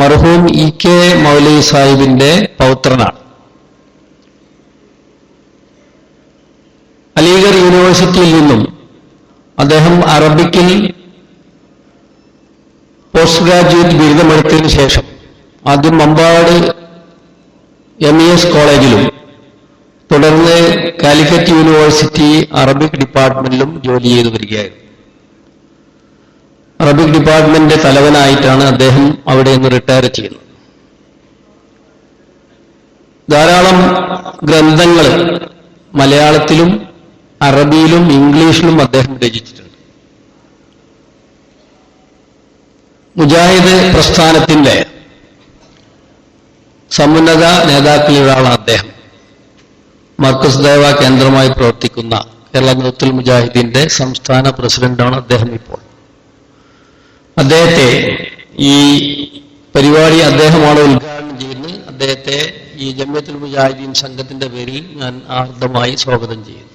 മർഹൂം E K മൗലി സാഹിബിന്റെ പൗത്രനാണ്. അലീഗർ യൂണിവേഴ്സിറ്റിയിൽ നിന്നും അദ്ദേഹം അറബിക്കിൽ പോസ്റ്റ് ഗ്രാജുവേറ്റ് ബിരുദമെടുത്തതിന് ശേഷം ആദ്യം മമ്പാട് എം ഇ എസ് കോളേജിലും തുടർന്ന് കാലിക്കറ്റ് യൂണിവേഴ്സിറ്റി അറബിക് ഡിപ്പാർട്ട്മെന്റിലും ജോലി ചെയ്തു വരികയായിരുന്നു. അറബിക് ഡിപ്പാർട്ട്മെന്റ് തലവനായിട്ടാണ് അദ്ദേഹം അവിടെ നിന്ന് റിട്ടയർ ചെയ്യുന്നത്. ധാരാളം ഗ്രന്ഥങ്ങൾ മലയാളത്തിലും അറബിയിലും ഇംഗ്ലീഷിലും അദ്ദേഹം രചിച്ചിട്ടുണ്ട്. മുജാഹിദ് പ്രസ്ഥാനത്തിന്റെ സമുന്നത നേതാക്കളിൽ ഒരാളാണ് അദ്ദേഹം. മർക്കസ് ദേവ കേന്ദ്രമായി പ്രവർത്തിക്കുന്ന കേരള നൂത്തുൽ മുജാഹിദിന്റെ സംസ്ഥാന പ്രസിഡന്റാണ് അദ്ദേഹം ഇപ്പോൾ. അദ്ദേഹത്തെ ഈ പരിപാടി അദ്ദേഹമാണ് ഉദ്ഘാടനം ചെയ്യുന്നത്. അദ്ദേഹത്തെ ഈ ജമ്യത്തുൽ മുജാഹിദീൻ സംഘത്തിന്റെ പേരിൽ ഞാൻ ആർദ്രമായി സ്വാഗതം ചെയ്യുന്നു.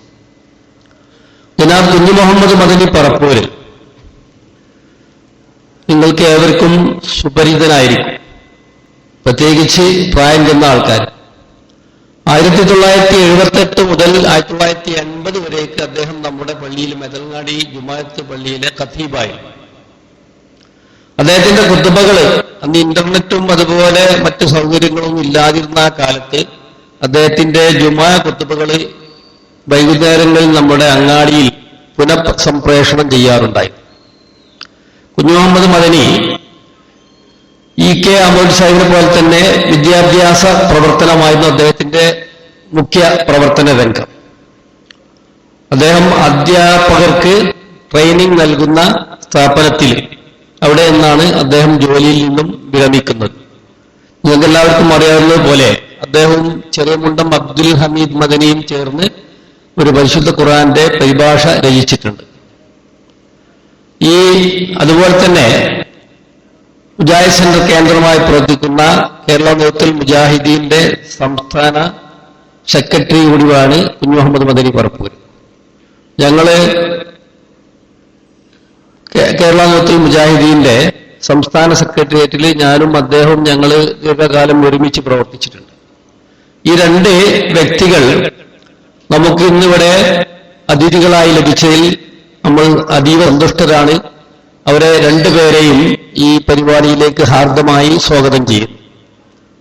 ജനാബ് കുഞ്ഞു മുഹമ്മദ് മദനി പറപ്പൂര്. നിങ്ങൾക്ക് ഏവർക്കും സുപരിചിതനായിരിക്കും. പ്രത്യേകിച്ച് പ്രായം ചെന്ന ആൾക്കാർ. ആയിരത്തി തൊള്ളായിരത്തി എഴുപത്തെട്ട് മുതൽ ആയിരത്തി തൊള്ളായിരത്തി എൺപത് വരേക്ക് അദ്ദേഹം നമ്മുടെ പള്ളിയിൽ മെതൽങ്ങാടി ജുമായത്ത് പള്ളിയിലെ ഖത്തീബായി അദ്ദേഹത്തിന്റെ കുത്തുബകൾ അന്ന് ഇന്റർനെറ്റും അതുപോലെ മറ്റു സൗകര്യങ്ങളൊന്നും ഇല്ലാതിരുന്ന ആ കാലത്ത് അദ്ദേഹത്തിന്റെ ജുമാ കുത്തുബകൾ വൈകുന്നേരങ്ങളിൽ നമ്മുടെ അങ്ങാടിയിൽ പുനഃസംപ്രേഷണം ചെയ്യാറുണ്ടായി. കുഞ്ഞു മുഹമ്മദ് മദനി ഇ കെ അമോദ് സാഹിബിനെ പോലെ തന്നെ വിദ്യാഭ്യാസ പ്രവർത്തനമായിരുന്നു അദ്ദേഹത്തിന്റെ മുഖ്യ പ്രവർത്തന രംഗം. അദ്ദേഹം അധ്യാപകർക്ക് ട്രെയിനിങ് നൽകുന്ന സ്ഥാപനത്തിൽ അവിടെ നിന്നാണ് അദ്ദേഹം ജോലിയിൽ നിന്നും വിരമിക്കുന്നത്. നിങ്ങൾക്ക് എല്ലാവർക്കും അറിയാവുന്നത് പോലെ അദ്ദേഹവും ചെറിയമുണ്ടം അബ്ദുൽ ഹമീദ് മദനിയും ചേർന്ന് ഒരു പരിശുദ്ധ ഖുറാന്റെ പരിഭാഷ രചിച്ചിട്ടുണ്ട്. ഈ അതുപോലെ തന്നെ മുജാഹിദ് സെന്റർ കേന്ദ്രമായി പ്രവർത്തിക്കുന്ന കേരള നേതൃത്വത്തിൽ മുജാഹിദീന്റെ സംസ്ഥാന സെക്രട്ടറി കൂടിയാണ് കുഞ്ഞു മുഹമ്മദ് മദനി പറപ്പൂർ ഞങ്ങൾ കേരള നേതൃത്വൽ മുജാഹിദീന്റെ സംസ്ഥാന സെക്രട്ടേറിയറ്റിൽ ഞാനും അദ്ദേഹവും ഞങ്ങൾ ദീർഘകാലം ഒരുമിച്ച് പ്രവർത്തിച്ചിട്ടുണ്ട്. ഈ രണ്ട് വ്യക്തികൾ നമുക്ക് ഇന്നിവിടെ അതിഥികളായി ലഭിച്ചതിൽ നമ്മൾ അതീവ സന്തുഷ്ടരാണ്. അവരെ രണ്ടുപേരെയും ഈ പരിപാടിയിലേക്ക് ഹാർദമായി സ്വാഗതം ചെയ്യും.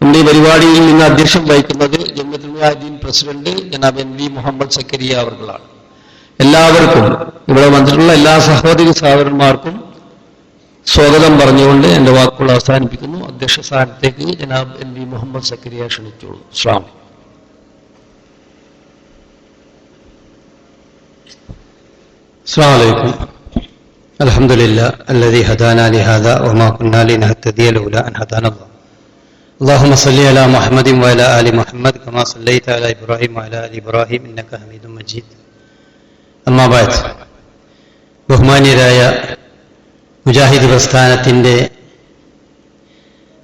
നമ്മുടെ ഈ പരിപാടിയിൽ നിന്ന് അധ്യക്ഷം വഹിക്കുന്നത് ജമ്മത്തുൽ പ്രസിഡന്റ് ജനാബ് എൻ വി മുഹമ്മദ് സക്കരിയ അവർകളാണ്. എല്ലാവർക്കും ഇവിടെ വന്നിട്ടുള്ള എല്ലാ സഹോദരി സഹോദരന്മാർക്കും സ്വാഗതം പറഞ്ഞുകൊണ്ട് എൻ്റെ വാക്കുകൾ അവസാനിപ്പിക്കുന്നു. അധ്യക്ഷ സ്ഥാനത്തേക്ക് ജനാബ് എം വി മുഹമ്മദ് സക്കരിയ ക്ഷണിച്ചോളൂ. സ്ലാം السلام عليكم الحمد لله الذي هدانا لهذا وما كنا لنهتدي لولا أن هدانا الله اللهم صل على محمد وعلى آل محمد كما صليت على إبراهيم وعلى آل إبراهيم إنك حميد مجيد അമ്മാബാദ്. ബഹുമാന്യരായ മുജാഹിദ് പ്രസ്ഥാനത്തിന്റെ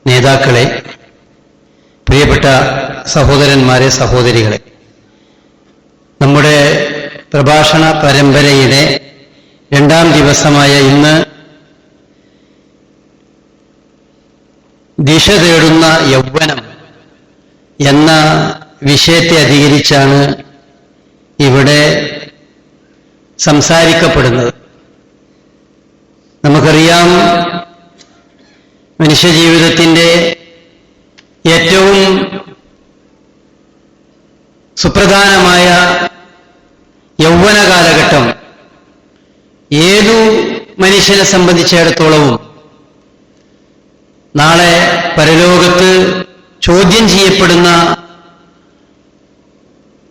നേതാക്കളെ പ്രിയപ്പെട്ട സഹോദരന്മാരെ സഹോദരികളെ നമ്മുടെ പ്രഭാഷണ പരമ്പരയിലെ രണ്ടാം ദിവസമായ ഇന്ന് ദിശ തേടുന്ന യൗവനം എന്ന വിഷയത്തെ അധികരിച്ചാണ് ഇവിടെ സംസാരിക്കപ്പെടുന്നത്. നമുക്കറിയാം മനുഷ്യജീവിതത്തിന്റെ ഏറ്റവും സുപ്രധാനമായ യൗവന കാലഘട്ടം ഏതു മനുഷ്യനെ സംബന്ധിച്ചിടത്തോളവും നാളെ പരലോകത്ത് ചോദ്യം ചെയ്യപ്പെടുന്ന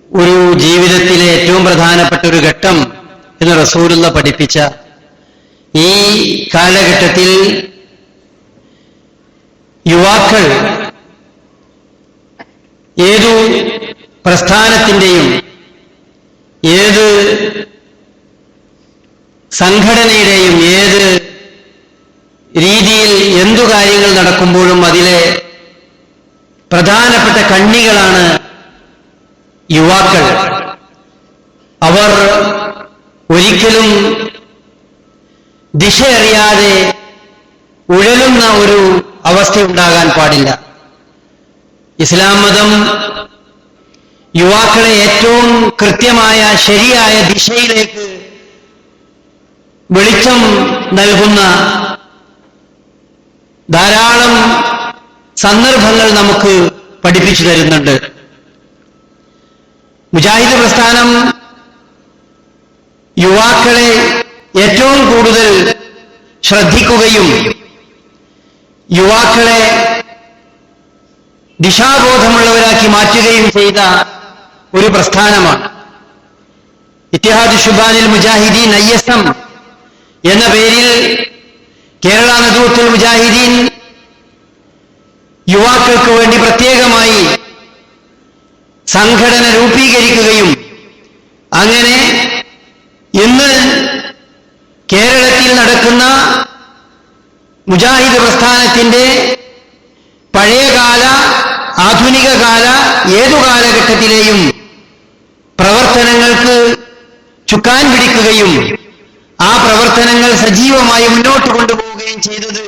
ഒരു ജീവിതത്തിലെ ഏറ്റവും പ്രധാനപ്പെട്ട ഒരു ഘട്ടം എന്ന് റസൂലുള്ള പഠിപ്പിച്ച ഈ കാലഘട്ടത്തിൽ യുവാക്കൾ ഏതു പ്രസ്ഥാനത്തിന്റെയും ഏത് സംഘടനയുടെയും ഏത് രീതിയിൽ എന്തു കാര്യങ്ങൾ നടക്കുമ്പോഴും അതിലെ പ്രധാനപ്പെട്ട കണ്ണികളാണ് യുവാക്കൾ. അവർ ഒരിക്കലും ദിശയറിയാതെ ഉഴലുന്ന ഒരു അവസ്ഥ അവസ്ഥയുണ്ടാകാൻ പാടില്ല. ഇസ്ലാം മതം യുവാക്കളെ ഏറ്റവും കൃത്യമായ ശരിയായ ദിശയിലേക്ക് വെളിച്ചം നൽകുന്ന ധാരാളം സന്ദർഭങ്ങൾ നമുക്ക് പഠിപ്പിച്ചു തരുന്നുണ്ട്. മുജാഹിദ് പ്രസ്ഥാനം യുവാക്കളെ ഏറ്റവും കൂടുതൽ ശ്രദ്ധിക്കുകയും യുവാക്കളെ ദിശാബോധമുള്ളവരാക്കി മാറ്റുകയും ചെയ്ത ഒരു പ്രസ്ഥാനമാണ്. Ittihad ഷുബാനിൽ Mujahideen I S M എന്ന പേരിൽ കേരള നദൂത്തുൽ മുജാഹിദീൻ യുവാക്കൾക്ക് വേണ്ടി പ്രത്യേകമായി സംഘടന രൂപീകരിക്കുകയും അങ്ങനെ ഇന്ന് കേരളത്തിൽ നടക്കുന്ന മുജാഹിദ് പ്രസ്ഥാനത്തിന്റെ പഴയകാല ആധുനിക കാല ഏതു കാലഘട്ടത്തിലെയും പ്രവർത്തനങ്ങൾക്ക് ചുക്കാൻ പിടിക്കുകയും ആ പ്രവർത്തനങ്ങൾ സജീവമായി മുന്നോട്ട് കൊണ്ടുപോവുകയും ചെയ്തത്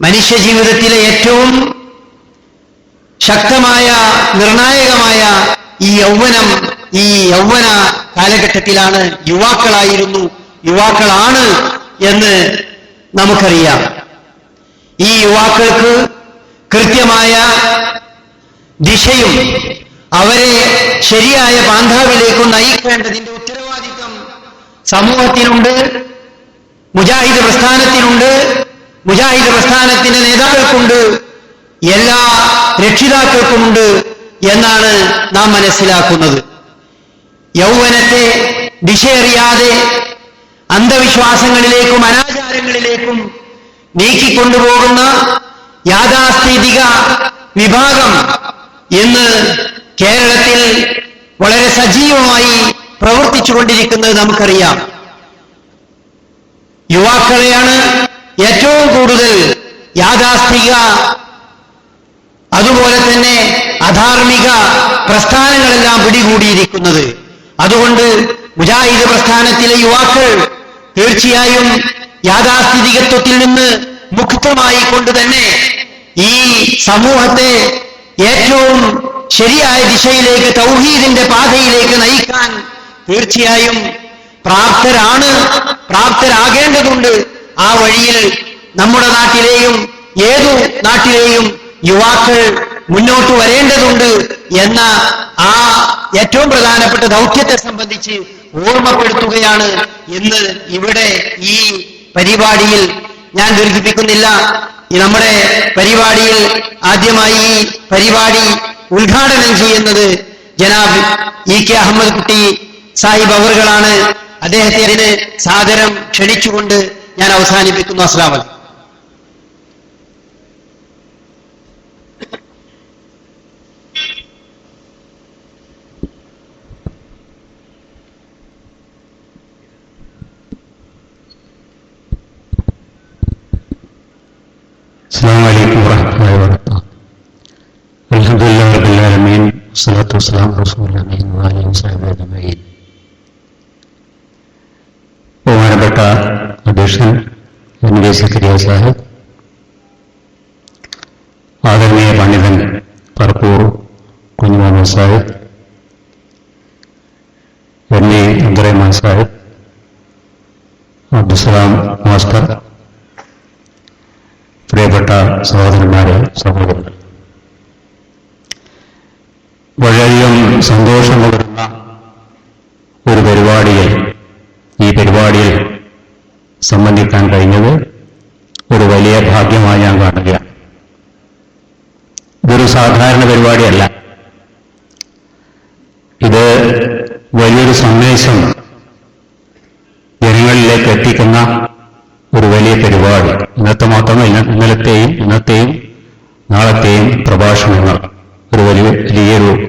മനുഷ്യജീവിതത്തിലെ ഏറ്റവും ശക്തമായ നിർണായകമായ ഈ യൗവനം ഈ യൗവന കാലഘട്ടത്തിലാണ് യുവാക്കളായിരുന്നു യുവാക്കളാണ് എന്ന് നമുക്കറിയാം. ഈ യുവാക്കൾക്ക് കൃത്യമായ ദിശയും അവരെ ശരിയായ പാന്താവിലേക്ക് നയിക്കേണ്ടതിന്റെ ഉത്തരവാദിത്വം സമൂഹത്തിനുണ്ട് മുജാഹിദ് പ്രസ്ഥാനത്തിനുണ്ട് മുജാഹിദ് പ്രസ്ഥാനത്തിന്റെ നേതാക്കൾക്കുണ്ട് എല്ലാ രക്ഷിതാക്കൾക്കുമുണ്ട് എന്നാണ് നാം മനസ്സിലാക്കുന്നത്. യൗവനത്തെ ദിശയറിയാതെ അന്ധവിശ്വാസങ്ങളിലേക്കും അനാചാരങ്ങളിലേക്കും നീക്കിക്കൊണ്ടുപോകുന്ന യാഥാസ്ഥിതിക വിഭാഗം എന്ന് കേരളത്തിൽ വളരെ സജീവമായി പ്രവർത്തിച്ചുകൊണ്ടിരിക്കുന്നത് നമുക്കറിയാം. യുവാക്കളെയാണ് ഏറ്റവും കൂടുതൽ യാഥാസ്ഥിക അതുപോലെ തന്നെ അധാർമിക പ്രസ്ഥാനങ്ങളെല്ലാം പിടികൂടിയിരിക്കുന്നത്. അതുകൊണ്ട് മുജാഹിദ് പ്രസ്ഥാനത്തിലെ യുവാക്കൾ തീർച്ചയായും യാഥാസ്ഥിതികത്വത്തിൽ നിന്ന് മുക്തമായി കൊണ്ട് തന്നെ ഈ സമൂഹത്തെ ഏറ്റവും ശരിയായ ദിശയിലേക്ക് തൗഹീദിന്റെ പാതയിലേക്ക് നയിക്കാൻ തീർച്ചയായും പ്രാപ്തരാണ് പ്രാപ്തരാകേണ്ടതുണ്ട്. ആ വഴിയിൽ നമ്മുടെ നാട്ടിലെയും ഏതു നാട്ടിലെയും യുവാക്കൾ മുന്നോട്ട് വരേണ്ടതുണ്ട് എന്ന ആ ഏറ്റവും പ്രധാനപ്പെട്ട ദൗത്യത്തെ സംബന്ധിച്ച് ഓർമ്മപ്പെടുത്തുകയാണ് എന്ന് ഇവിടെ ഈ പരിപാടിയിൽ ഞാൻ ദീർഘിപ്പിക്കുന്നില്ല. നമ്മുടെ പരിപാടിയിൽ ആദ്യമായി ഈ പരിപാടി ഉദ്ഘാടനം ചെയ്യുന്നത് ജനാബ് ഇ കെ അഹമ്മദ് കുട്ടി സാഹിബ് അവറുകളാണ്. അദ്ദേഹത്തെ അതിന് സാദരം ക്ഷണിച്ചുകൊണ്ട് ഞാൻ അവസാനിപ്പിക്കുന്നു. അസ്ലാം अस्सलाम वालेकुम वरहमतुल्लाहि वबरकातुहू अल्हम्दुलिल्लाह रब्बिल आलमीन वस्सलातु वस्सलाम रसूल अमीन व आलिहि वसहबिहि अजमईन ബഹുമാനപ്പെട്ട അധ്യക്ഷൻ എം കെ സിക്രിയ സാഹിബ് ആദരണീയ പണ്ഡിതൻ Parappur Kunhumuhammad Sahib M A Abdurahman Sahib Abdussalam master പ്രിയപ്പെട്ട സഹോദരന്മാരെ സഹോദരങ്ങൾ വളരെയധികം സന്തോഷം പകരുന്ന ഒരു പരിപാടിയിൽ ഈ പരിപാടിയിൽ സംബന്ധിക്കാൻ കഴിഞ്ഞത് ഒരു വലിയ ഭാഗ്യമായി ഞാൻ കാണുകയാണ്. ഇതൊരു സാധാരണ പരിപാടിയല്ല. ഇത് വലിയൊരു സന്ദേശം ജനങ്ങളിലേക്ക് എത്തിക്കുന്ന ഒരു വലിയ പരിപാടി. ഇന്നത്തെ മാത്രമല്ല ഇന്നലത്തെയും ഇന്നത്തെയും നാളത്തെയും പ്രഭാഷണങ്ങൾ. ഒരു വലിയ വലിയൊരു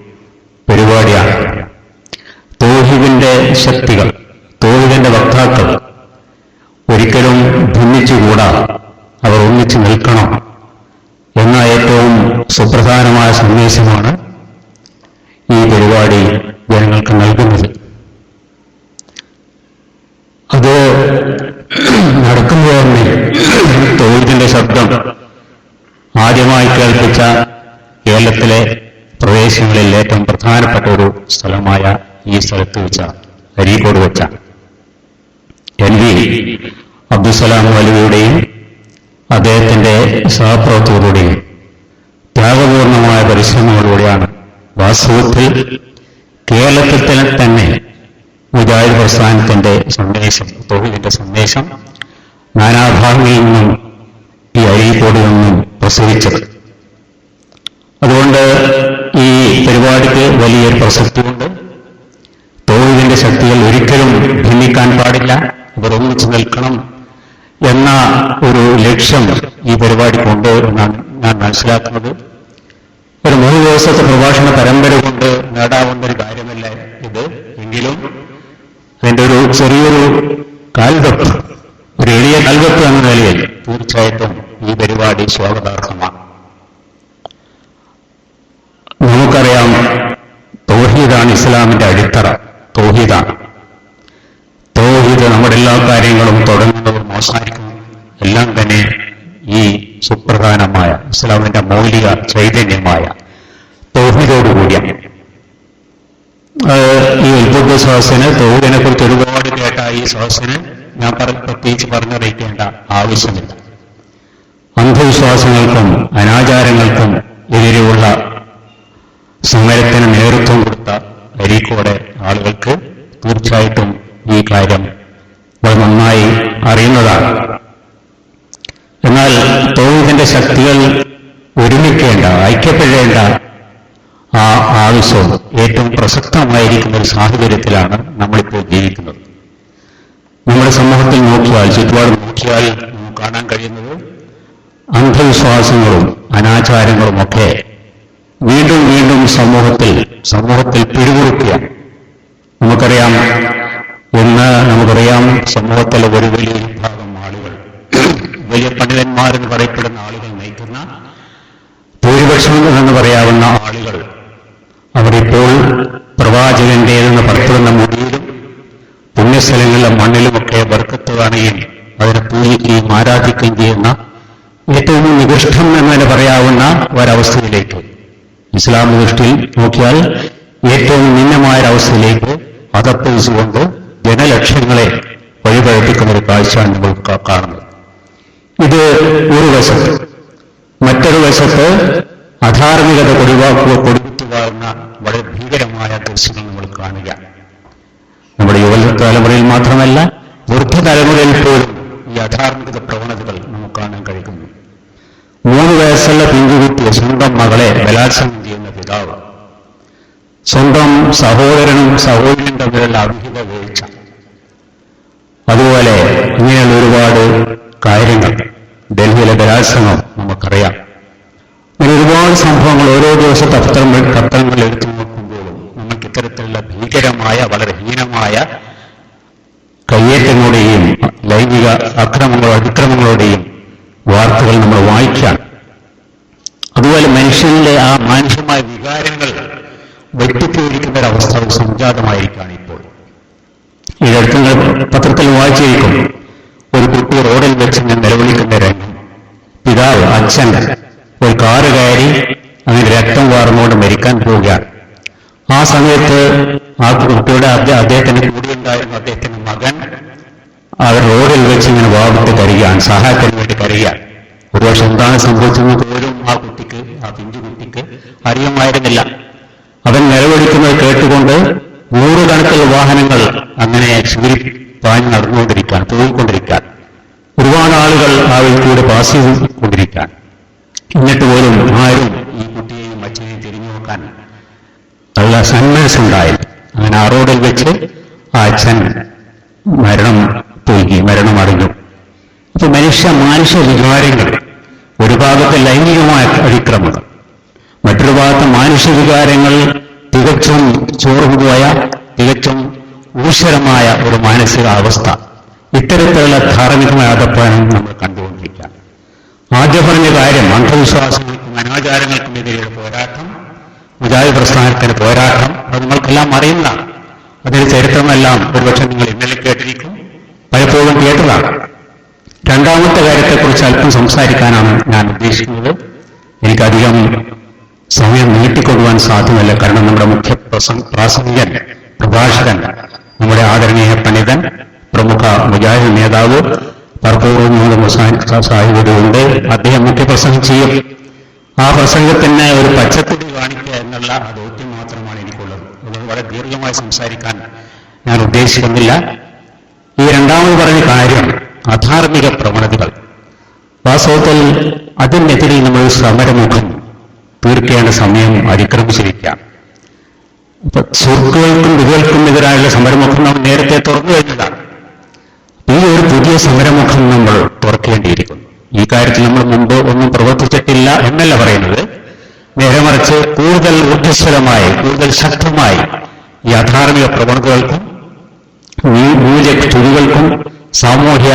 പരിപാടിയാണ്. തോഹിവിന്റെ ശക്തികൾ തോഹിവിന്റെ വക്താക്കൾ ഒരിക്കലും ഭിന്നിച്ചുകൂടാ. അവർ ഒന്നിച്ചു നിൽക്കണം എന്ന ഏറ്റവും സുപ്രധാനമായ സന്ദേശമാണ് ഈ പരിപാടി കേരളത്തിലെ പ്രദേശങ്ങളിൽ ഏറ്റവും പ്രധാനപ്പെട്ട ഒരു സ്ഥലമായ ഈ സ്ഥലത്ത് വെച്ച അരീക്കോട് വെച്ച എൻ വി അബ്ദുസലാം വലിയുടെയും അദ്ദേഹത്തിന്റെ സഹപ്രവർത്തകരുടെയും ത്യാഗപൂർണമായ പരിശ്രമങ്ങളിലൂടെയാണ് വാസ്തവത്തിൽ കേരളത്തിൽ തന്നെ മുജാഹിദ് പ്രസ്ഥാനത്തിന്റെ സന്ദേശം തൊഴിലിന്റെ സന്ദേശം നാനാഭാഗങ്ങളിൽ നിന്നും ഈ അരീക്കോട് നിന്നും പ്രസവിച്ചത് അതുകൊണ്ട് ഈ പരിപാടിക്ക് വലിയൊരു പ്രസക്തിയുണ്ട്. തൊഴിലിന്റെ ശക്തികൾ ഒരിക്കലും ഭിന്നിക്കാൻ പാടില്ല. ഇവർ ഒന്നിച്ചു നിൽക്കണം എന്ന ഒരു ലക്ഷ്യം ഈ പരിപാടിക്കുണ്ട് എന്നാണ് ഞാൻ മനസ്സിലാക്കുന്നത്. ഒരു മൂന്ന് ദിവസത്തെ പ്രഭാഷണ പരമ്പര കൊണ്ട് നേടാവുന്ന ഒരു കാര്യമല്ല ഇത്. എങ്കിലും അതിന്റെ ഒരു ചെറിയൊരു കാൽവെപ്പ് ഒരു എളിയ കാൽവെപ്പ് എന്ന നിലയിൽ തീർച്ചയായിട്ടും ഈ പരിപാടി സ്വാഗതാർഹമാണ് നമുക്കറിയാം തൗഹീദാണ് ഇസ്ലാമിന്റെ അടിത്തറ തോഹിതാണ് തോഹിത് നമ്മുടെ എല്ലാ കാര്യങ്ങളും തുടങ്ങുന്നതും അവസാനിക്കുന്നതും എല്ലാം തന്നെ ഈ സുപ്രധാനമായ ഇസ്ലാമിന്റെ മൗലിക ചൈതന്യമായ തോഹിതോടുകൂടിയാണ് ഈ ഉത്ബുദ്ധ സഹസിന് തോഹിതിനെ കുറിച്ച് ഒരുപാട് കേട്ട ഈ സഹസിന് ഞാൻ പ്രത്യേകിച്ച് പറഞ്ഞറിയിക്കേണ്ട ആവശ്യമില്ല. അന്ധവിശ്വാസങ്ങൾക്കും അനാചാരങ്ങൾക്കും എതിരെയുള്ള സമരത്തിന് നേതൃത്വം കൊടുത്ത അരീക്കോടെ ആളുകൾക്ക് തീർച്ചയായിട്ടും ഈ കാര്യം വളരെ നന്നായി അറിയുന്നതാണ്. എന്നാൽ തോന്നിന്റെ ശക്തികൾ ഒരുമിക്കേണ്ട ഐക്യപ്പെടേണ്ട ആ ആവശ്യവും ഏറ്റവും പ്രസക്തമായിരിക്കുന്ന ഒരു സാഹചര്യത്തിലാണ് നമ്മളിപ്പോൾ ജീവിക്കുന്നത്. നമ്മുടെ സമൂഹത്തിൽ നോക്കിയാൽ ചുറ്റുപാട് നോക്കിയാൽ കാണാൻ കഴിയുന്നത് അന്ധവിശ്വാസങ്ങളും അനാചാരങ്ങളും ഒക്കെ സമൂഹത്തിൽ സമൂഹത്തിൽ പിഴുകുറുക്കുക നമുക്കറിയാം ഇന്ന് നമുക്കറിയാം സമൂഹത്തിലെ ഒരു വലിയ വിഭാഗം ആളുകൾ വലിയ പണ്ഡിതന്മാരെന്ന് പറയപ്പെടുന്ന ആളുകൾ നയിക്കുന്ന ഭൂരിപക്ഷം എന്ന് പറയാവുന്ന ആളുകൾ അവരിപ്പോൾ പ്രവാചകന്റേതെന്ന് പറപ്പെടുന്ന മുടിയിലും പുണ്യസ്ഥലങ്ങളിലെ മണ്ണിലുമൊക്കെ ബർക്കത്ത് കാണുകയും അതിനെ പൂജിക്കുകയും ആരാധിക്കുകയും ചെയ്യുന്ന ഏറ്റവും നികൃഷ്ടം എന്നതിന് പറയാവുന്ന ഒരവസ്ഥയിലേക്ക്. ഇസ്ലാം ദൃഷ്ടിയിൽ നോക്കിയാൽ ഏറ്റവും നിന്നമായ ഒരവസ്ഥയിലേക്ക് അതപ്പതിച്ചുകൊണ്ട് ജനലക്ഷ്യങ്ങളെ വഴിപഴപ്പിക്കുന്ന ഒരു കാഴ്ചയാണ് നമ്മൾ കാണുന്നത്. ഇത് ഒരു വശത്ത് മറ്റൊരു വശത്ത് അധാർമികത കൊടിവാക്കുക കൊടുക്കുവാകുന്ന വളരെ ഭീകരമായ ദൃശ്യങ്ങൾ നമ്മൾ കാണുക. നമ്മുടെ യുവ തലമുറയിൽ മാത്രമല്ല വൃദ്ധതലമുറയിൽ പോലും ഈ അധാർമികത പ്രവണതകൾ നമുക്ക് കാണാൻ കഴിയുന്നു. മൂന്ന് വയസ്സുള്ള പിഞ്ചുകുട്ടിയെ സ്വന്തം മകളെ ബലാത്സംഗം പിതാവ്. സ്വന്തം സഹോദരനും സഹോദരനും തമ്മിലുള്ള അർഹിത വീഴ്ച. അതുപോലെ ഇങ്ങനെയുള്ള ഒരുപാട് കാര്യങ്ങൾ ഡൽഹിയിലെ ബലാത്സംഗം നമുക്കറിയാം. ഇങ്ങനെ ഒരുപാട് സംഭവങ്ങൾ ഓരോ ദിവസത്തെ പത്രങ്ങൾ പത്രങ്ങൾ എടുത്തു നോക്കുമ്പോഴും നമുക്ക് ഇത്തരത്തിലുള്ള ഭീകരമായ വളരെ ഹീനമായ കയ്യേറ്റങ്ങളുടെയും ലൈംഗിക അക്രമങ്ങളോ അതിക്രമങ്ങളുടെയും വാർത്തകൾ നമ്മൾ വായിക്കാം അതുപോലെ മനുഷ്യനിലെ ആ മാനുഷ്യമായ വികാരങ്ങൾ വെട്ടിപ്പോയിരിക്കുന്ന ഒരവസ്ഥ സംജാതമായിരിക്കുകയാണ് ഇപ്പോൾ ഈ അടുത്ത് നിങ്ങൾ പത്രത്തിൽ വായിച്ചിരിക്കും. ഒരു കുട്ടി റോഡിൽ വെച്ച് ഞാൻ നിലവിളിക്കുന്ന രംഗം. പിതാവ് അച്ഛൻ ഒരു കാറ് കയറി അങ്ങനെ രക്തം വാർന്നുകൊണ്ട് മരിക്കാൻ പോവുകയാണ്. ആ സമയത്ത് ആ കുട്ടിയുടെ അദ്ദേഹത്തിന് കൂടെയുണ്ടായിരുന്ന അദ്ദേഹത്തിന്റെ മകൻ അവർ റോഡിൽ വെച്ച് ഇങ്ങനെ വാവിട്ട് കരയുകയാണ്. സഹായത്തിന് വേണ്ടി കരയുകയാണ്. ഒരുപക്ഷെ എന്താണ് സംഭവിച്ചത് പോലും ആ അറിയുമായിരുന്നില്ല. അവൻ നിലവിളിക്കുന്നത് കേട്ടുകൊണ്ട് നൂറുകണക്കിൽ വാഹനങ്ങൾ അങ്ങനെ ചൂരി പാഞ്ഞ് നടന്നുകൊണ്ടിരിക്കാൻ പോയിക്കൊണ്ടിരിക്കുകയാണ് ഒരുപാട് ആളുകൾ ആ വ്യക്തിയുടെ പാസ് ചെയ്തുകൊണ്ടിരിക്കാൻ. എന്നിട്ട് പോലും ആരും ഈ കുട്ടിയെയും അച്ഛനെയും തിരിഞ്ഞു നോക്കാൻ ഉള്ള ഉണ്ടായി അങ്ങനെ ആ റോഡിൽ വെച്ച് ആ അച്ഛൻ മരണം പോയി മരണമടഞ്ഞു അപ്പൊ മനുഷ്യ മാനുഷ്യ വികാരങ്ങൾ ഒരു ഭാഗത്ത് ലൈംഗികമായ അതിക്രമങ്ങൾ. മറ്റൊരു ഭാഗത്ത് മാനുഷ്യ വികാരങ്ങൾ തികച്ചും ചോർന്നുപോയ തികച്ചും ഊശ്വരമായ ഒരു മാനസികാവസ്ഥ. ഇത്തരത്തിലുള്ള ധാർമ്മികമായ അതപ്പാനം നമ്മൾ കണ്ടുകൊണ്ടിരിക്കുക ആദ്യം പറഞ്ഞ കാര്യം അന്ധവിശ്വാസങ്ങൾക്കും അനാചാരങ്ങൾക്കും എതിരെയുള്ള പോരാട്ടം മുജാഹിദ് പ്രസ്ഥാനത്തിന്റെ പോരാട്ടം. അത് നിങ്ങൾക്കെല്ലാം അറിയുന്നതാണ്. അതിന്റെ ചരിത്രമെല്ലാം ഒരുപക്ഷെ നിങ്ങൾ ഇന്നലെ കേട്ടിരിക്കും. പലപ്പോഴും കേട്ടതാണ്. രണ്ടാമത്തെ കാര്യത്തെക്കുറിച്ച് അല്പം സംസാരിക്കാനാണ് ഞാൻ ഉദ്ദേശിക്കുന്നത്. എനിക്കധികം സമയം നീട്ടിക്കൊള്ളുവാൻ സാധ്യമല്ല. കാരണം നമ്മുടെ മുഖ്യ പ്രസംഗ പ്രാസംഗികൻ പ്രഭാഷകൻ നമ്മുടെ ആദരണീയ പണ്ഡിതൻ പ്രമുഖ മുജാഹിദ് നേതാവ് പറപ്പൂർ മുഹമ്മദ് സാഹിബുണ്ട് അദ്ദേഹം മുഖ്യപ്രസംഗം ചെയ്യും. ആ പ്രസംഗത്തിന് ഒരു പച്ചത്തുടി കാണിക്കുക എന്നുള്ള ദൗത്യം മാത്രമാണ് എനിക്കുള്ളത്. വളരെ ദീർഘമായി സംസാരിക്കാൻ ഞാൻ ഉദ്ദേശിക്കുന്നില്ല. ഈ രണ്ടാമത് പറഞ്ഞ കാര്യം അധാർമിക പ്രവണതകൾ. വാസ്തവത്തിൽ അതിനെതിരെ നമ്മൾ സമരമുഖം തീർക്കേണ്ട സമയം അതിക്രമിച്ചിരിക്കാം അപ്പൊ സുഹൃത്തുക്കൾക്കും വിധികൾക്കും എതിരായുള്ള സമരമുഖം നമ്മൾ നേരത്തെ തുറന്നു കഴിഞ്ഞതാണ് ഈ ഒരു പുതിയ സമരമുഖം നമ്മൾ തുറക്കേണ്ടിയിരിക്കുന്നു. ഈ കാര്യത്തിൽ നമ്മൾ മുമ്പ് ഒന്നും പ്രവർത്തിച്ചിട്ടില്ല എന്നല്ല പറയുന്നത്. നേരെ മറിച്ച് കൂടുതൽ ഊർജസ്വലമായി കൂടുതൽ ശക്തമായി യാഥാർത്ഥിക പ്രവണതകൾക്കും മൂ- മൂല്യച്യുതികൾക്കും സാമൂഹ്യ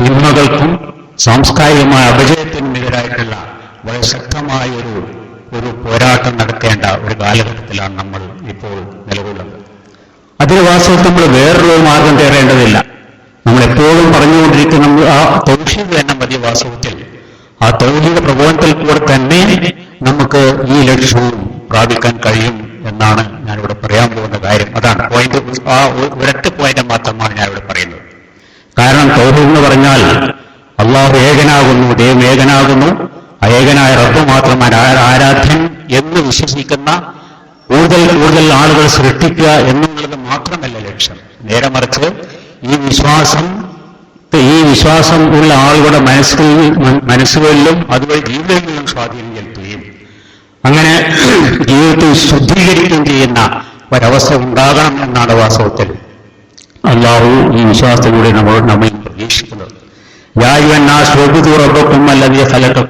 തിന്മകൾക്കും സാംസ്കാരികമായ അപജയത്തിനുമെതിരായിട്ടുള്ള വളരെ ശക്തമായ ഒരു ഒരു പോരാട്ടം നടത്തേണ്ട ഒരു കാലഘട്ടത്തിലാണ് നമ്മൾ ഇപ്പോൾ നിലകൊള്ളുന്നത്. അതിന് വാസ്തവത്തിൽ നമ്മൾ വേറൊരു മാർഗം തേടേണ്ടതില്ല. നമ്മൾ എപ്പോഴും പറഞ്ഞുകൊണ്ടിരിക്കുന്ന ആ തൗഹീദ് തന്നെ മതി വാസ്തവത്തിൽ. ആ തൗഹിക പ്രബോധനത്തിൽ കൂടെ തന്നെ നമുക്ക് ഈ ലക്ഷ്യവും പ്രാപിക്കാൻ കഴിയും എന്നാണ് ഞാനിവിടെ പറയാൻ പോകുന്ന കാര്യം. അതാണ് പോയിന്റ് ആ ഒരൊറ്റ പോയിന്റ് മാത്രമാണ് ഞാനിവിടെ പറയുന്നത്. കാരണം തൗഹീദ് എന്ന് പറഞ്ഞാൽ അള്ളാഹു ഏകനാകുന്നു ദൈവം ഏകനാകുന്നു. ഏകനായ റബ്ബ് മാത്രമാണ് ആരാധ്യൻ എന്ന് വിശ്വസിക്കുന്ന കൂടുതൽ കൂടുതൽ ആളുകൾ സൃഷ്ടിക്കുക എന്നുള്ളത് മാത്രമല്ല ലക്ഷ്യം. നേരെ മറിച്ച് ഈ വിശ്വാസം ഈ വിശ്വാസം ഉള്ള ആളുകളുടെ മനസ്സിൽ മനസ്സുകളിലും അതുവഴി ജീവിതങ്ങളിലും സ്വാധീനം ചെലുത്തുകയും അങ്ങനെ ജീവിതത്തിൽ ശുദ്ധീകരിക്കുകയും ചെയ്യുന്ന ഒരവസ്ഥ ഉണ്ടാകണം എന്നാണ് വാസ്തവത്തിൽ അല്ലാഹു ഈ വിശ്വാസത്തിലൂടെ നമ്മൾ നമ്മൾ പ്രതീക്ഷിക്കുന്നത്. രാജുവന്നാ റബ്ബക്കും അല്ലെങ്കിൽ ഫലക്കും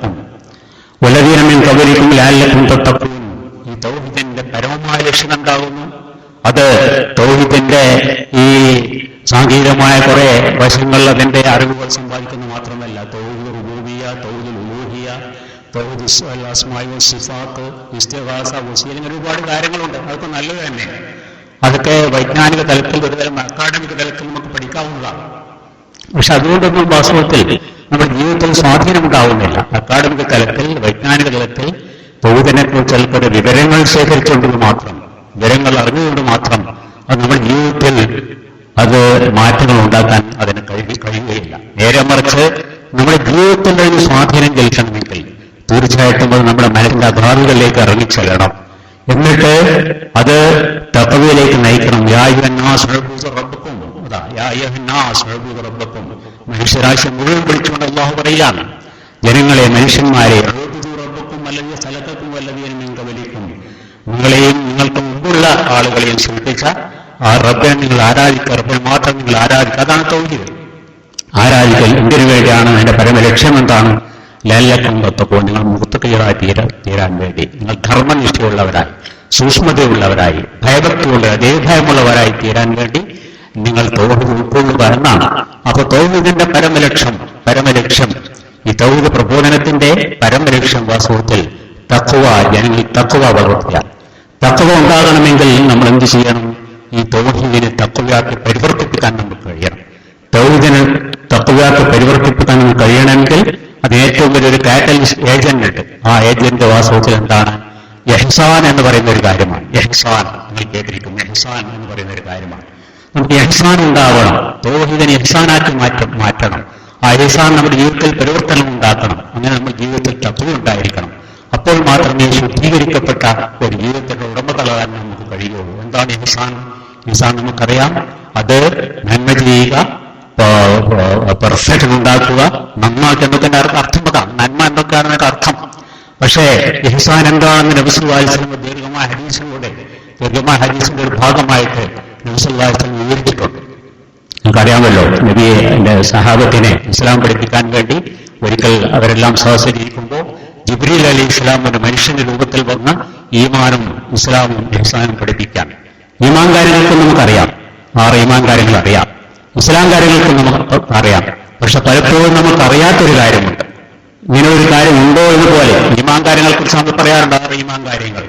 വലതീനമിൻ കബലിക്കും ലാലക്കും തൊട്ടക്കും ഈ തൗഹിദിന്റെ പരമമായ ലക്ഷ്യം എന്താകുന്നു? അത് തൗഹിദിന്റെ ഈ സാങ്കേതികമായ കുറെ വശങ്ങൾ അതിന്റെ അറിവുകൾ സമ്പാദിക്കുന്നു മാത്രമല്ല. തൗഹിദ് റുബൂബിയ തൗഹിദ് ഉലൂഹിയ തൗഹിദ് അസ്മായി സിഫാത്ത് ഇസ്തിഹാസ വസീൽ ഇങ്ങനെ ഒരുപാട് കാര്യങ്ങളുണ്ട്. അതൊക്കെ നല്ലത് തന്നെ. അതൊക്കെ വൈജ്ഞാനിക തലത്തിൽ ഒരുതരം അക്കാഡമിക് തലത്തിൽ നമുക്ക് പഠിക്കാവുന്നതാണ്. പക്ഷെ അതുകൊണ്ടൊന്നും വാസ്തവത്തിൽ നമ്മുടെ ജീവിതത്തിൽ സ്വാധീനമുണ്ടാവുന്നില്ല. അക്കാഡമിക തലത്തിൽ വൈജ്ഞാനിക തലത്തിൽ തൗഹിദിനെ കുറിച്ച് ചിലപ്പോൾ വിവരങ്ങൾ ശേഖരിച്ചുകൊണ്ട് മാത്രം വിവരങ്ങൾ അറിഞ്ഞുകൊണ്ട് മാത്രം അത് നമ്മുടെ ജീവിതത്തിൽ അത് മാറ്റങ്ങൾ ഉണ്ടാക്കാൻ അതിന് കഴിവ് കഴിയുകയില്ല. നേരെ മറിച്ച് നമ്മുടെ ജീവിതത്തിൽ അതിന് സ്വാധീനം ചെലുത്തണമെങ്കിൽ തീർച്ചയായിട്ടും അത് നമ്മുടെ മനസ്സിന്റെ അഭാവികളിലേക്ക് ഇറങ്ങിച്ചെല്ലണം എന്നിട്ട് അത് തത്വയിലേക്ക് നയിക്കണം. റബ്ബക്കും. അതാ യാ ഉഅ്ബുദു റബ്ബക്കും. മനുഷ്യരാശി മുഴുവൻ വിളിച്ചുകൊണ്ട് അള്ളാഹു പറയുകയാണ് ജനങ്ങളെ മനുഷ്യന്മാരെ അല്ലെങ്കിൽ സ്ഥലക്കും വല്ലതീനും നിങ്ങൾക്ക് വലിക്കും നിങ്ങളെയും നിങ്ങൾക്ക് മുമ്പുള്ള ആളുകളെയും ശ്രദ്ധിച്ച ആ റബ്ബെ നിങ്ങൾ ആരാധിക്കുക മാത്രം നിങ്ങൾ ആരാധിക്കുക. അതാണ് തോന്നിയത് ആരാധിക്കൽ എന്തിനു വേണ്ടിയാണ്? അതിന്റെ പരമ ലക്ഷ്യം എന്താണ്? ലല്ലക്കം തത്തപ്പോ നിങ്ങൾ മുക്തകീറായി തീരാ തീരാൻ വേണ്ടി. നിങ്ങൾ ധർമ്മനിഷ്ഠയുള്ളവരായി സൂക്ഷ്മതയുള്ളവരായി ഭയഭക്തിയുള്ള ദൈവഭയമുള്ളവരായി തീരാൻ വേണ്ടി നിങ്ങൾ തൗഹീദ് ഉൾക്കൊള്ളുക എന്നാണ്. അപ്പൊ തൗഹീദിന്റെ പരമലക്ഷ്യം പരമലക്ഷ്യം. ഈ തൗഹീദ് പ്രബോധനത്തിന്റെ പരമലക്ഷ്യം വാസ്തവത്തിൽ തക്കുവ ജനങ്ങൾ തക്കുവ വളർത്തുക. തക്കുവ ഉണ്ടാകണമെങ്കിൽ നമ്മൾ എന്ത് ചെയ്യണം? ഈ തൗഹീദിനെ തക്കുവയാക്കി പരിവർത്തിപ്പിക്കാൻ നമുക്ക് കഴിയണം. തൗഹീദിനെ തക്കുവയാക്കി പരിവർത്തിപ്പിക്കാൻ നമുക്ക് കഴിയണമെങ്കിൽ അത് ഏറ്റവും വലിയൊരു കാറ്റലിസ്റ്റ് ഏജന്റ് ഉണ്ട്. ആ ഏജന്റ് വാസ്തവത്തിൽ എന്താണ്? എഹ്സാൻ എന്ന് പറയുന്ന ഒരു കാര്യമാണ്. എഹ്സാൻ നിങ്ങൾ കേട്ടിരിക്കും. എഹ്സാൻ എന്ന് പറയുന്ന ഒരു കാര്യമാണ്. നമുക്ക് എഹ്സാൻ ഉണ്ടാവണം. തോഹിതനെ എഹ്സാനാക്കി മാറ്റം മാറ്റണം. ആ എഹ്സാൻ നമ്മുടെ ജീവിതത്തിൽ പരിവർത്തനം ഉണ്ടാക്കണം. അങ്ങനെ നമ്മുടെ ജീവിതത്തിൽ തത്വം ഉണ്ടായിരിക്കണം. അപ്പോൾ മാത്രമേ ശുദ്ധീകരിക്കപ്പെട്ട ഒരു ജീവിതത്തിന്റെ ഉടമകളാകാൻ നമുക്ക് കഴിയുള്ളൂ എന്താണ് എഹ്സാൻ? എഹ്സാൻ നമുക്കറിയാം. അത് നന്മ ചെയ്യുക പെർഫെക്ഷൻ ഉണ്ടാക്കുക. നന്നാക്കി എന്നൊക്കെ അർത്ഥം അതാണ് നന്മ എന്നൊക്കെയാണ് അതിന്റെ അർത്ഥം. പക്ഷേ ഇഹ്സാൻ എന്താണെന്ന് നബിസുല്ലാസ്ലം ദീർഘമായ ഹരീസിലൂടെ ദീർഘമായ ഹരീസിന്റെ ഒരു ഭാഗമായിട്ട് നബിസുല്ലാസ്ലം വിവരിച്ചിട്ടുണ്ട്. നമുക്കറിയാമല്ലോ നബിയെ എന്റെ സഹാബത്തിനെ ഇസ്ലാം പഠിപ്പിക്കാൻ വേണ്ടി ഒരിക്കൽ അവരെല്ലാം സഹസരിക്കുമ്പോൾ ജിബ്രീൽ അലി ഇസ്ലാം ഒരു മനുഷ്യന്റെ രൂപത്തിൽ വന്ന ഈമാനും ഇസ്ലാമും ഇഹ്സാനും പഠിപ്പിക്കാൻ. ഈമാൻ കാര്യങ്ങൾക്ക് നമുക്കറിയാം ആറ് ഈമാൻ കാര്യങ്ങൾ അറിയാം ഇസ്ലാം കാര്യങ്ങൾക്ക് നമുക്ക് അറിയാം. പക്ഷെ പലപ്പോഴും നമുക്കറിയാത്തൊരു കാര്യമുണ്ട്. ഇങ്ങനെ ഒരു കാര്യം ഉണ്ടോ എന്നപോലെ ഈമാൻ കാര്യങ്ങളെ കുറിച്ച് നമ്മൾ പറയാറുണ്ട് ആറ് ഈമാൻ കാര്യങ്ങൾ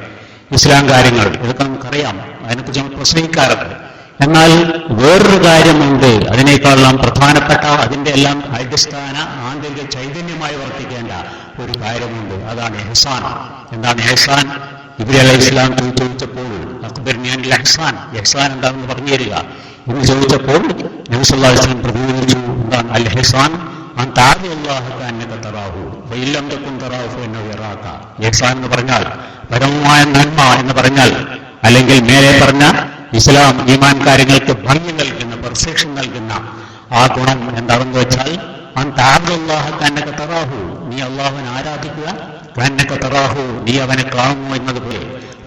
ഇസ്ലാം കാര്യങ്ങൾ ഇതൊക്കെ നമുക്കറിയാം. അതിനെക്കുറിച്ച് നമ്മൾ പ്രസംഗിക്കാറുണ്ട്. എന്നാൽ വേറൊരു കാര്യമുണ്ട്. അതിനേക്കാളെല്ലാം പ്രധാനപ്പെട്ട അതിന്റെ എല്ലാം അടിസ്ഥാന ആന്തരിക ചൈതന്യമായി വർത്തിക്കേണ്ട ഒരു കാര്യമുണ്ട്. അതാണ് എഹ്സാൻ. എന്താണ് എഹ്സാൻ? ഇബ്രി അലൈഹി ഇസ്ലാം ചോദിച്ചപ്പോൾ അക്ബർ എഹ്സാൻ. എഹ്സാൻ എന്താണെന്ന് പറഞ്ഞു തരിക എന്ന് ചോദിച്ചപ്പോൾ നബിസ്വല്ലാസ്ലം പ്രതിനിധിച്ചു എന്താണ് അൽ ഹെസാൻ എന്ന് പറഞ്ഞാൽ പരമമായ നന്മ എന്ന് പറഞ്ഞാൽ അല്ലെങ്കിൽ മേലെ പറഞ്ഞ ഇസ്ലാം ഈമാൻ കാര്യങ്ങൾക്ക് ഭംഗി നൽകുന്ന പെർഫെക്ഷൻ നൽകുന്ന ആ ഗുണം എന്താണെന്ന് വെച്ചാൽ തറാഹു. നീ അള്ളാഹുവിനെ ആരാധിക്കുക എന്നൊക്കെ തറാഹു. നീ അവനെ കാണുന്നു എന്നതുപോലെ.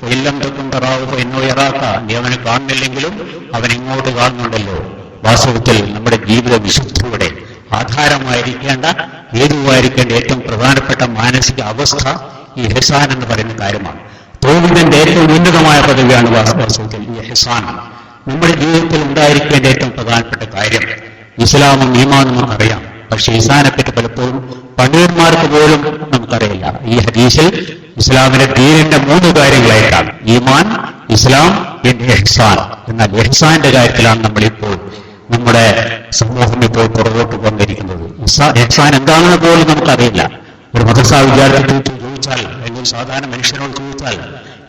എല്ലാം തൊട്ടും തറാഹു എന്നോ ഇറാക്ക നീ അവനെ കാണുന്നില്ലെങ്കിലും അവൻ ഇങ്ങോട്ട് കാണുന്നുണ്ടല്ലോ. വാസ്തവത്തിൽ നമ്മുടെ ജീവിത വിശുദ്ധിയുടെ ആധാരമായിരിക്കേണ്ട ഹേതുവായിരിക്കേണ്ട ഏറ്റവും പ്രധാനപ്പെട്ട മാനസിക അവസ്ഥ ഈ ഹെസാൻ എന്ന് പറയുന്ന കാര്യമാണ്. തോന്നിന്റെ ഏറ്റവും ഉന്നതമായ പദവിയാണ് വാസ്തവത്തിൽ നമ്മുടെ ജീവിതത്തിൽ ഉണ്ടായിരിക്കേണ്ട ഏറ്റവും പ്രധാനപ്പെട്ട കാര്യം ഇസ്ലാമും ഈമാനും നമുക്കറിയാം. പക്ഷെ ഇസാനെ പറ്റി പലപ്പോഴും പണ്ഡിതന്മാർക്ക് പോലും നമുക്കറിയില്ല. ഈ ഹദീസിൽ ഇസ്ലാമിന്റെ ദീനിന്റെ മൂന്ന് കാര്യങ്ങളായിട്ടാണ്. ഈമാൻ ഇസ്ലാം പിന്നെ എഹ്സാൻ എന്നാൽ എഹ്സാന്റെ കാര്യത്തിലാണ് നമ്മളിപ്പോൾ നമ്മുടെ സമൂഹം ഇപ്പോൾ പുറകോട്ട് വന്നിരിക്കുന്നത്. എഹ്സാൻ എന്താണെന്ന് പോലും നമുക്കറിയില്ല. ഒരു മദർസാ വിദ്യാർത്ഥി ചോദിച്ചാൽ അല്ലെങ്കിൽ സാധാരണ മനുഷ്യരോട് ചോദിച്ചാൽ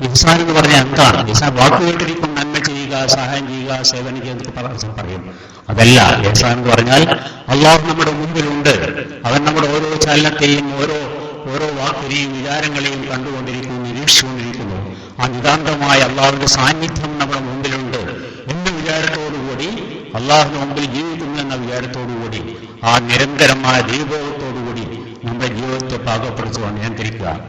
ഇഹ്സാൻ എന്ന് പറഞ്ഞാൽ എന്താണ്? ഇൻസാൻ വാക്ക് കേട്ടിരിക്കും നന്മ ചെയ്യുക സഹായം ചെയ്യുക സേവനം ചെയ്യുക എന്നൊക്കെ പറയും. അതല്ല ഇഹ്സാൻ എന്ന് പറഞ്ഞാൽ അള്ളാഹു നമ്മുടെ മുമ്പിലുണ്ട്. അവൻ നമ്മുടെ ഓരോ ചലനത്തെയും ഓരോ ഓരോ വാക്കിനെയും വിചാരങ്ങളെയും കണ്ടുകൊണ്ടിരിക്കുന്നു നിരീക്ഷിച്ചുകൊണ്ടിരിക്കുന്നു. ആ നിതാന്തമായ അള്ളാഹുവിന്റെ സാന്നിധ്യം നമ്മുടെ മുമ്പിലുണ്ട് എന്ന വിചാരത്തോടുകൂടി അള്ളാഹുവിന് മുമ്പിൽ ജീവിക്കുന്നു എന്ന വിചാരത്തോടുകൂടി ആ നിരന്തരമായ ദൈവത്തോടുകൂടി നമ്മുടെ ജീവിതത്തെ പാകപ്പെടുത്തുവാൻ നിയന്ത്രിക്കുക.